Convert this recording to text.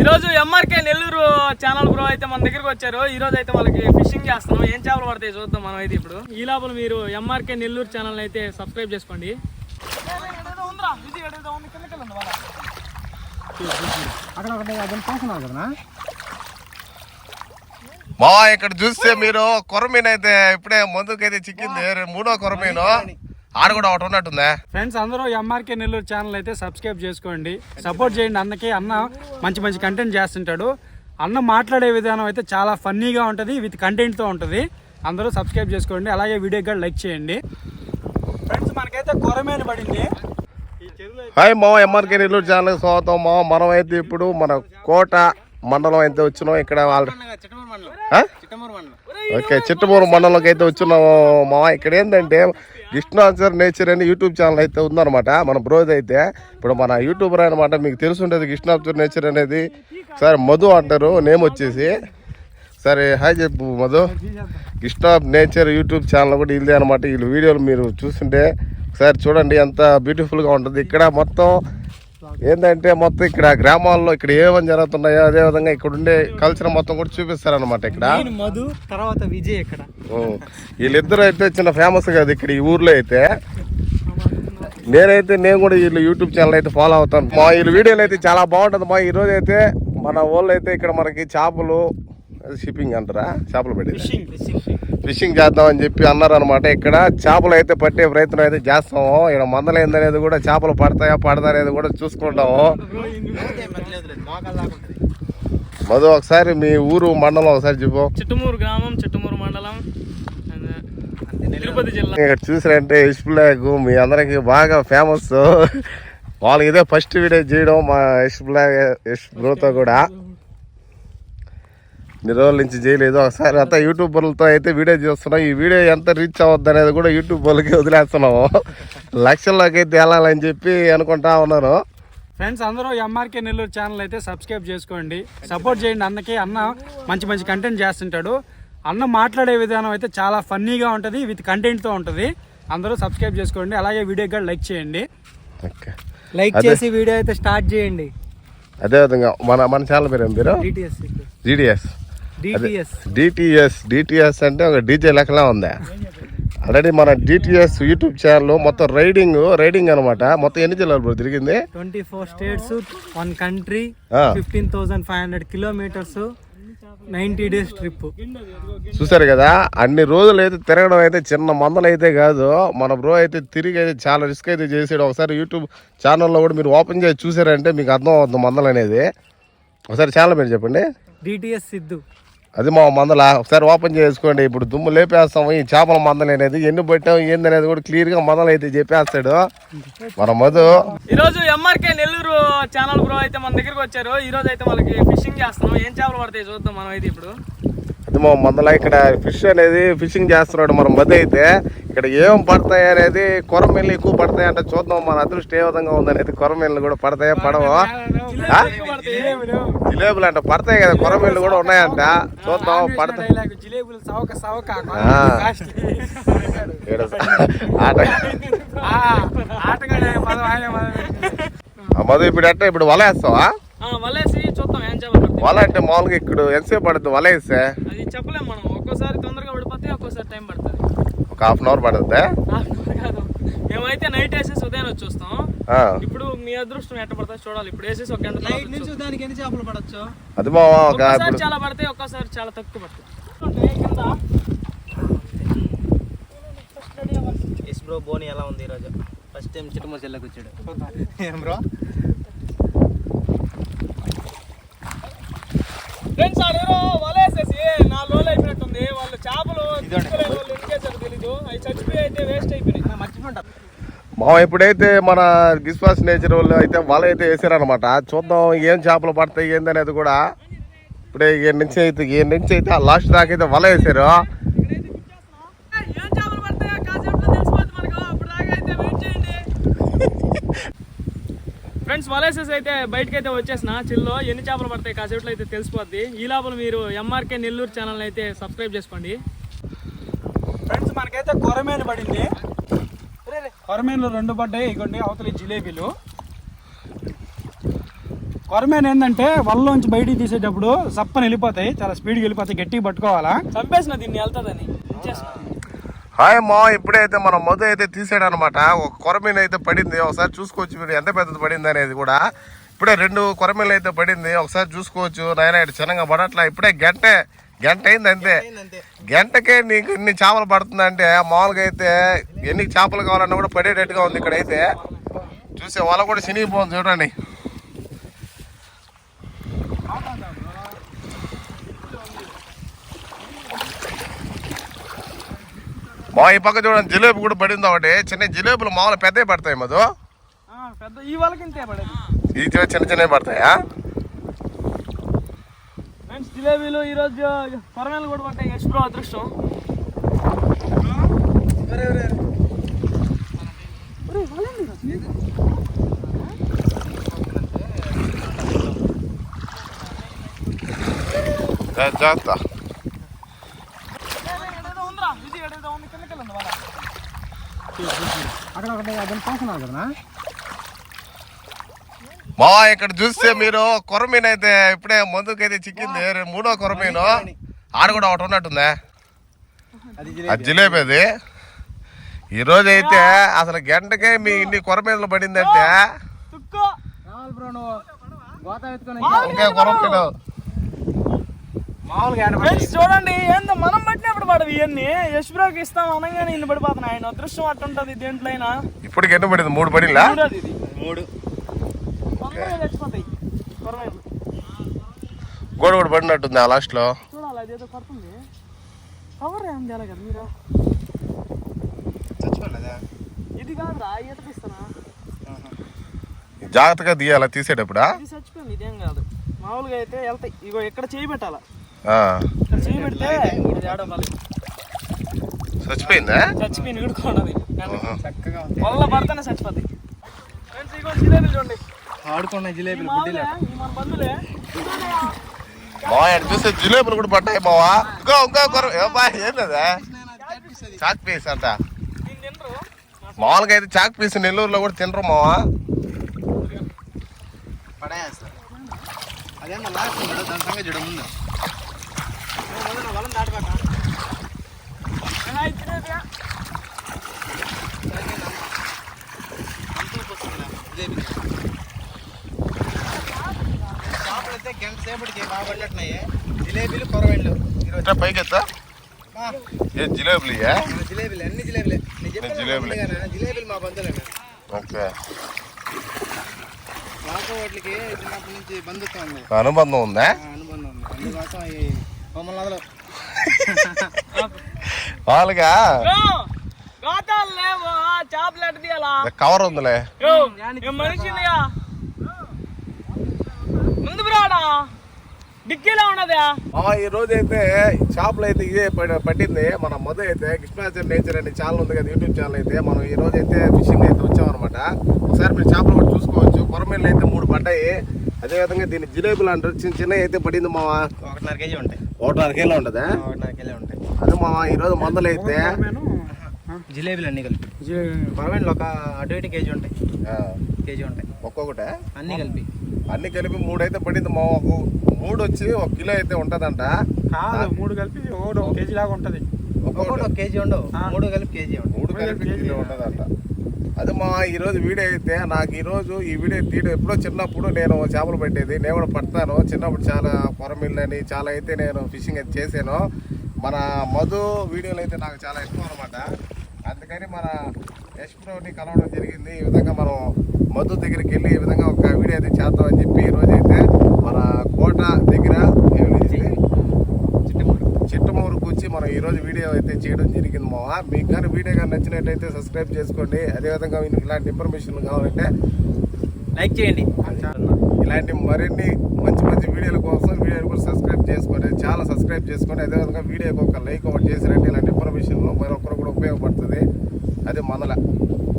ఈరోజు MRK Nellore channel bro అయితే మన దగ్గరికి వచ్చారు. ఈ రోజు అయితే వాళ్ళకి ఫిషింగ్ చేస్తున్నాం. ఏం చేపలు పడతాయి చూద్దాం మనం అయితే ఇప్పుడు. ఈ లోపల మీరు ఎంఆర్కే నెల్లూరు ఛానల్ అయితే సబ్స్క్రైబ్ చేసుకోండి. మా ఇక్కడ చూస్తే మీరు కొరమీన్ అయితే ఇప్పుడే ముందుకైతే చిక్కింది. మూడో కొరమీను. ఆడ కూడా ఒకటి ఉన్నట్టుందే. ఫ్రెండ్స్ అందరూ ఎంఆర్కే నెల్లూరు ఛానల్ అయితే సబ్స్క్రైబ్ చేసుకోండి. సపోర్ట్ చేయండి అన్నకి అన్న మంచి మంచి కంటెంట్ చేస్తుంటాడు. అన్న మాట్లాడే విధానం అయితే చాలా ఫన్నీగా ఉంటుంది విత్ కంటెంట్తో ఉంటుంది. అందరూ సబ్స్క్రైబ్ చేసుకోండి. అలాగే వీడియో కూడా లైక్ చేయండి. ఫ్రెండ్స్ మనకైతే కొరమేను పడింది. హాయ్ మా ఎంఆర్కే నెల్లూరు ఛానల్ స్వాగతం. మా మనం అయితే ఇప్పుడు మన కోట మండలం అయితే వచ్చినాం. ఇక్కడ వాళ్ళ? ఓకే చిట్టమూరు మండలంకి అయితే వచ్చినాము. మా ఇక్కడ ఏంటంటే కృష్ణాచర్ నేచర్ అని యూట్యూబ్ ఛానల్ అయితే ఉందన్నమాట. మన బ్రోజ్ అయితే. ఇప్పుడు మన యూట్యూబర్ అనమాట మీకు తెలుసుంటది కృష్ణాచర్ నేచర్ అనేది. సరే మధు అంటారు నేమ్ వచ్చేసి. సరే హాయ్ చెప్పు Madhu. Krishna nature YouTube channel కూడా ఇదే అనమాట వీళ్ళు వీడియోలు మీరు చూస్తుంటే ఒకసారి చూడండి ఎంత బ్యూటిఫుల్గా ఉంటుంది. ఇక్కడ మొత్తం ఏంటంటే మొత్తం ఇక్కడ గ్రామాల్లో ఇక్కడ ఏమని జరుగుతున్నాయో అదే విధంగా ఇక్కడ ఉండే కల్చర్ మొత్తం కూడా చూపిస్తారనమాట ఇక్కడ. మధు తర్వాత విజయ్ ఇక్కడ. వీళ్ళిద్దరు అయితే చిన్న ఫేమస్ కదా ఇక్కడ ఈ ఊర్లో అయితే. నేనైతే నేను కూడా వీళ్ళు యూట్యూబ్ ఛానల్ అయితే ఫాలో అవుతాను. మా వీళ్ళ వీడియోలు అయితే చాలా బాగుంటుంది. మా ఈ రోజు అయితే మన వాళ్ళు అయితే ఇక్కడ మనకి చేపలు షిప్పింగ్ అంటారా? చేపలు పెట్టేది. ఫిషింగ్ చేద్దామని చెప్పి అన్నారు అనమాట ఇక్కడ చేపలు అయితే పట్టే ప్రయత్నం అయితే చేస్తాము. ఇక్కడ మందలు ఏందనేది కూడా చేపలు పడతాయా పడతా అనేది కూడా చూసుకుంటాము. మధు ఒకసారి మీ ఊరు మండలం ఒకసారి చెప్పు. చిట్టుమూరు గ్రామం చిట్టుమూరు మండలం. and తిరుపతి జిల్లా. ఇక్కడ చూసారంటే యష్ బ్లాగ్ మీ అందరికి బాగా ఫేమస్ వాళ్ళకి ఇదే ఫస్ట్ వీడియో చేయడం మా యష్ బ్లాగ్ యష్ బ్రోతో కూడా. ఇన్ని రోజుల నుంచి చేయలేదు. ఒకసారి అంతా యూట్యూబర్లతో అయితే వీడియో చేస్తున్నాం. ఈ వీడియో ఎంత రీచ్ అవ్వద్దు అనేది కూడా యూట్యూబ్ వాళ్ళకి వదిలేస్తున్నాము. లక్షల్లోకి అయితే వెళ్ళాలని చెప్పి అనుకుంటా ఉన్నారు. ఫ్రెండ్స్ అందరూ ఎంఆర్కే నెల్లూరు ఛానల్ అయితే సబ్స్క్రైబ్ చేసుకోండి. సపోర్ట్ చేయండి అన్నకి. అన్న మంచి మంచి కంటెంట్ చేస్తుంటాడు. అన్న మాట్లాడే విధానం అయితే చాలా ఫన్నీగా ఉంటుంది విత్ కంటెంట్తో ఉంటుంది. అందరూ సబ్స్క్రైబ్ చేసుకోండి. అలాగే వీడియో కూడా లైక్ చేయండి. లైక్ అదే. చేసి వీడియో అయితే స్టార్ట్ చేయండి. అదేవిధంగా మన మన ఛానల్ పేరు ఏం పేరు జీడిఎస్ డిటిఎస్ డిటిఎస్ అంటే ఒక డీజే లెక్కలా ఉంది. ఆల్రెడీ మన డిటిఎస్ యూట్యూబ్ ఛానల్ మొత్తం రైడింగ్ రైడింగ్ అనమాట మొత్తం ఎన్ని జిల్లాలు బ్రో తిరిగింది? Twenty four states one country. Fifteen thousand five hundred kilometres ninety days trip. చూసారు కదా అన్ని రోజులు అయితే తిరగడం అయితే చిన్న మందలు అయితే కాదు. మన బ్రో అయితే తిరిగి అయితే చాలా రిస్క్ అయితే చేసాడు. ఒకసారి యూట్యూబ్ ఛానల్లో కూడా మీరు ఓపెన్ చేసి చూసారంటే మీకు అర్థం అవుతుంది మందలు అనేది. ఒకసారి ఛానల్ పేరు చెప్పండి. డిటిఎస్ సిద్ధు. అది మా మందల ఒకసారి ఓపెన్ చేసుకోండి. ఇప్పుడు దుమ్ము లేపేస్తాము ఈ చేపల మందలు అనేది ఎన్ని పెట్టాం ఏంది అనేది కూడా క్లియర్గా మందలు అయితే చెప్పేస్తాడు. మన మధు. ఈరోజు ఎంఆర్కే నెల్లూరు ఛానల్ బ్రో అయితే మన దగ్గరికి వచ్చారు. ఈ రోజు అయితే వాళ్ళకి ఫిషింగ్ చేస్తాం ఏం చేపలు పడతాయి చూద్దాం మనం అయితే ఇప్పుడు. అది మా మందల ఇక్కడ ఫిష్ అనేది ఫిషింగ్ చేస్తున్నాడు మన మధ్య అయితే. ఇక్కడ ఏం పడతాయి అనేది కొరమీన్లు ఎక్కువ పడతాయి అంటే చూద్దాం మన అదృష్టం ఏ విధంగా ఉందనేది కొరమీన్లు కూడా పడతాయా పడవా? జిలేబులు అంట పడతాయి కదా కొరమీన్లు కూడా ఉన్నాయంట. చూద్దాం పడతాయి మధు ఇప్పుడు ఎట్ట ఇప్పుడు వల వేస్తావా ఆ, వలేసి చూద్దాం ఏం చేపలు పడతాయి వల అంటే మామూలుగా ఇక్కడ ఎంతసేపు పడుతుంది వల వేస్తే అది చెప్పలేం మనం. ఒక్కోసారి తొందరగా పడిపోతే ఒక్కోసారి టైం పడుతుంది. ఒక హాఫ్ అన్ అవర్ పడుతుంది కాదు. మేమైతే నైట్ వేసేసి ఉదయం వచ్చి చూస్తాం ఇప్పుడు మీ అదృష్టం ఎట్ట పడుతుంది చూడాలి. ఇప్పుడు వేసేసి ఒక గంట వచ్చి చూస్తాం. దానికి ఎన్ని చేపలు పడచ్చు? అది ఒక్కోసారి చాలా పడతాయి ఒక్కోసారి చాలా తక్కువ పడతాయి కింద ఎస్ బ్రో బోని ఎలా ఉంది ఈరోజు ఫస్ట్ టైం చిట్టుమూరు చెల్లెకి వచ్చాడు. ఏం బ్రో ఫ్రెండ్స్ ఆడేరో వలేసేసి నాలుగు రోజులు అయిపోయినట్టుంది వాళ్ళు చేపలు చిక్కలేదు, వాళ్ళు ఎందుకు వేసారో తెలీదు అవి చచ్చిపోయి అయితే వేస్ట్ అయిపోయినాయి మర్చిపోండి మా ఇప్పుడైతే మన విశ్వాస్ నేచర్ వాళ్ళు అయితే వల అయితే వేసారనమాట చూద్దాం ఏం చేపలు పడతాయి ఏందనేది కూడా. ఇప్పుడే ఈ నుంచి అయితే ఈ నుంచి అయితే ఆ లాస్ట్ దాకా అయితే వల వేసారు. ఏం చేపలు పడతాయో కాసేపులో తెలిసిపోద్ది మనకు అప్పుడు దాకా అయితే వెయిట్ చేయండి ఫ్రెండ్స్ వలేసెస్ అయితే బయటకి అయితే వచ్చేసిన. చిల్లో ఎన్ని చేపలు పడతాయి కాసేపులో అయితే తెలిసిపోద్ది. ఈ లోపల మీరు ఎంఆర్కే నెల్లూరు ఛానల్ అయితే సబ్స్క్రైబ్ చేసుకోండి. ఫ్రెండ్స్ మనకైతే కొరమేను పడింది. కొరమేన్లు రెండు పడ్డాయి ఇగోండి అవతల జిలేబీలు. కొరమేన్ ఏంటంటే వల్లోంచి బయటికి తీసేటప్పుడు సప్పని వెళ్ళిపోతాయి చాలా స్పీడ్గా వెళ్ళిపోతాయి గట్టిగా పట్టుకోవాలా? చంపేసిన దీన్ని వెళ్తుందని. హాయ్ మా ఇప్పుడైతే మనం మధు అయితే తీసాడు అనమాట ఒక కొరమీన అయితే పడింది ఒకసారి చూసుకోవచ్చు మీరు ఎంత పెద్దది పడింది అనేది కూడా. ఇప్పుడే రెండు కొరమీలు అయితే పడింది ఒకసారి చూసుకోవచ్చు. నాయన ఇటు చిన్నగా పడట్లా ఇప్పుడే గంట గంట అయింది అంతే గంటకే నీకు ఇన్ని చేపలు పడుతుందంటే మామూలుగా అయితే ఎన్ని చేపలు కావాలన్నా కూడా పడేటట్టుగా ఉంది ఇక్కడైతే. చూసే వాళ్ళ కూడా చినిగిపోతుంది చూడండి. మా ఈ పక్క చూడండి జిలేబీ కూడా పడింది ఒకటి. చిన్న జిలేబీలు మామూలు పెద్దవి పడతాయి మధు. ఈ చిన్న చిన్నవి పడతాయా? ఫ్రెండ్స్ జిలేబీలు ఈరోజు కొరమేలు కూడా పట్టాయి యశ్ బ్రో అదృష్టం. జాగ్రత్త. అక్కడ ఒకటి అదని పోతున్నావు కదా మా ఇక్కడ చూస్తే మీరు కొరమీన్ అయితే ఇప్పుడే ముందుకైతే చిక్కింది. మూడో కొరమీను. ఆడ కూడా ఒకటి ఉన్నట్టుందే. అది అది జిలేబీ అది. ఈరోజు అయితే అసలు గంటకే మీ ఇన్ని కొరమీదలు పడిందంటే. ఇంకే. కొరమీను. చూడండి ఏందో మనం పట్టినప్పుడు పడవి ఇవన్నీ. యశ్ బ్రోకి ఇస్తాం అనగానే ఇన్ని పడిపోతున్నాయి. ఆయన అదృష్టం అట్టుంటది దేంట్లో అయినా ఇప్పటికి ఎన్ని పడింది? మూడు పడిందా? ఇది. మూడు. గోడ కూడా పడినట్టుంది ఆ లాస్ట్లో. పడుతుంది. కవర్ ఏం చేయాలి కదా మీరు? ఇది కాదురా ఈత తీస్తానా? జాగ్రత్తగా తీయాలా తీసేటప్పుడా? ఇది చచ్చిపోయింది ఇదేం కాదు. మామూలుగా అయితే వెళ్తాయి. ఇగో ఇక్కడ చేయి పెట్టాలా? ఆ. ఇక్కడ చేయి పెడితే ఇది ఆడ మళ్ళీ. చచ్చిపోయిందా? చచ్చిపోయింది విడుకోండి చక్కగా వల్ల పడితేనే చచ్చిపోతాయి ఫ్రెండ్స్ ఇగో చూడండి. ఆడుకున్న జిలేబీలు మా ఇక్కడ చూస్తే జిలేబులు కూడా పడ్డాయి బావా. ఇంకో ఇంకో కొర ఏంటదా చాక్ పీస్ అంట. మామూలుగా అయితే చాక్ పీస్ నెల్లూరులో కూడా తినరు మావా. పడేస్తారు అదేమో లాస్ట్ చూడు దాని సంగతి చూడ ముందు వలం దాటబాక జిలేబీ జిలేబీ చేపలు అయితే గంట సేపటికి బాగా పడ్డట్టున్నాయి జిలేబీలు కొరవేళ్ళు ఇట్లా పైకి ఎత్తా ఆ, ఏ జిలేబులు. జిలేబీలు. అన్ని జిలేబీలే జిలేబీలే. జిలేబీలు మా బంధువులే ఓకే. మాకు వాటికి చిన్నప్పటి నుంచి బంధుత్వం ఉంది. అనుబంధం ఉందా? అనుబంధం ఉంది. అందుకోసం మమ్మల్ని వదలవు. వాళ్ళగా కవర్ ఉందిలే. మనిషినిగా ముందు బ్రాడా డిక్కీలో ఉన్నదా? ఆ, ఈ రోజు అయితే చేపలు అయితే ఇదే పడి- పట్టింది. మన మధు అయితే కృష్ణాచర్ నేచర్ అనే ఛానల్ ఉంది కదా యూట్యూబ్ ఛానల్ అయితే. మనం ఈ రోజు అయితే ఫిషింగ్ అయితే వచ్చామన్నమాట. ఒకసారి మీరు చేపలు కూడా చూసుకోవచ్చు. కొరమీళ్ళు అయితే మూడు పడ్డాయి. అదేవిధంగా దీన్ని జిలేబులు అంటారు చిన్న చిన్న అయితే పడింది మావా. ఒకటిన్నర కేజీ ఉంటాయి. ఒకటిన్నర కిలో ఉంటుందా? ఒకటిన్నర కేజీ ఉంటాయి. అదే మావా ఈ రోజు మందలు అయితే. జిలేబీలు అన్ని కలిపి. కొరవేళ్ళు ఒక అటు ఇటు కేజీ ఉంటాయి. ఆ, కేజీ ఉంటాయి. ఒక్కొక్కటే? అన్ని కలిపి. అన్ని కలిపి మూడు అయితే పడింది. మా మూడు వచ్చి ఒక కిలో అయితే ఉంటదంట. కాదు మూడు కలిపి ఒకటి ఒక కేజీ లాగా ఉంటది. ఒక్కొక్కటి ఒక కేజీ ఉండవు. మూడు కలిపి కేజీ మూడు కలిపి కిలో ఉంటదంట. అది మా ఈ రోజు వీడియో అయితే నాకు ఈ రోజు ఈ వీడియో తీయడం ఎప్పుడో చిన్నప్పుడు నేను చేపలు పట్టేది. నేను కూడా పడతాను. చిన్నప్పుడు చాలా కొరమిళ్ళని చాలా అయితే నేను ఫిషింగ్ అయితే చేశాను. మన మధు వీడియోలు అయితే నాకు చాలా ఇష్టం అనమాట అందుకని మన యశ్ ప్రోని కలవడం జరిగింది. ఈ విధంగా మనం మధు దగ్గరికి వెళ్ళి ఈ విధంగా ఒక వీడియో అయితే చేద్దామని చెప్పి ఈ రోజు అయితే మన కోట దగ్గర? చిట్టమూరుకు వచ్చి మనం ఈ రోజు వీడియో అయితే చేయడం జరిగింది మావా. మీకు కానీ వీడియో కానీ నచ్చినట్టయితే సబ్స్క్రైబ్ చేసుకోండి. అదేవిధంగా మీకు ఇలాంటి ఇన్ఫర్మేషన్ కావాలంటే లైక్ చేయండి. ఇలాంటి మరిన్ని మంచి మంచి వీడియోల కోసం వీడియోని కూడా సబ్స్క్రైబ్ చేసుకోండి. చాలా సబ్స్క్రైబ్ చేసుకోండి. అదేవిధంగా వీడియోకి ఒక లైక్ ఒకటి చేసినట్టు ఇలాంటి ఇన్ఫర్మేషన్లో మరొకరు కూడా ఉపయోగపడుతుంది. అది మనలా.